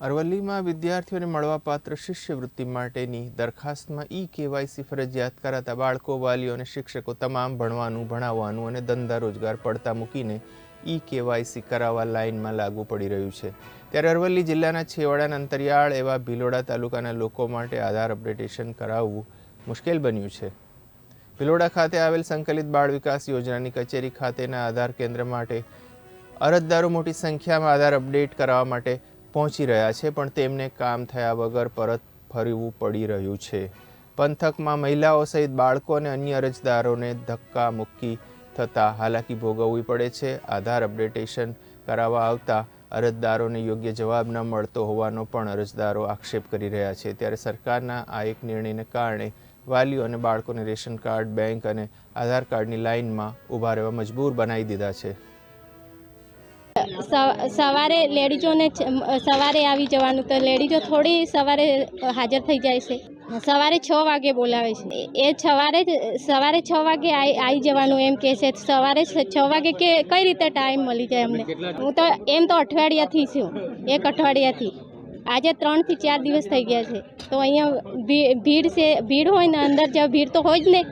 અરવલ્લીમાં વિદ્યાર્થીઓને મળવાપાત્ર શિષ્યવૃત્તિ માટેની દરખાસ્તમાં ઈ કેવાયસી ફરજિયાત કરાતા બાળકો, વાલીઓ અને શિક્ષકો તમામ ભણવાનું, ભણાવવાનું અને ધંધા રોજગાર પડતા મૂકીને ઈ કેવાયસી કરાવવા લાઇનમાં લાગુ પડી રહ્યું છે. ત્યારે અરવલ્લી જિલ્લાના છેવાડાના અંતરિયાળ એવા ભિલોડા તાલુકાના લોકો માટે આધાર અપડેટેશન કરાવવું મુશ્કેલ બન્યું છે. ભિલોડા ખાતે આવેલ સંકલિત બાળ વિકાસ યોજનાની કચેરી ખાતેના આધાર કેન્દ્ર માટે અરજદારો મોટી સંખ્યામાં આધાર અપડેટ કરાવવા માટે પહોંચી રહ્યા છે, પણ તેમને કામ થયા વગર પરત ફરવું પડી રહ્યું છે. પંથકમાં મહિલાઓ સહિત બાળકો અને અન્ય અરજદારોને ધક્કા મુક્કી થતાં હાલાકી ભોગવવી પડે છે. આધાર અપડેટેશન કરાવવા આવતા અરજદારોને યોગ્ય જવાબ ન મળતો હોવાનો પણ અરજદારો આક્ષેપ કરી રહ્યા છે. ત્યારે સરકારના આ એક નિર્ણયને કારણે વાલીઓ અને બાળકોને રેશન કાર્ડ, બેંક અને આધાર કાર્ડની લાઇનમાં ઊભા રહેવા મજબૂર બનાવી દીધા છે. સવારે લેડીઝોને સવારે આવી જવાનું તો લેડીઝો થોડી સવારે હાજર થઈ જાય છે. સવારે છ વાગે બોલાવે છે. એ સવારે સવારે છ વાગે આવી જવાનું એમ કહે છે. સવારે છ વાગે કે કઈ રીતે ટાઈમ મળી જાય અમને? હું તો, એમ તો અઠવાડિયાથી છું. એક અઠવાડિયાથી. આજે ત્રણથી ચાર દિવસ થઈ ગયા છે. તો અહીંયા ભીડ છે, ભીડ હોય ને અંદર જ ભીડ તો હોય જ ને.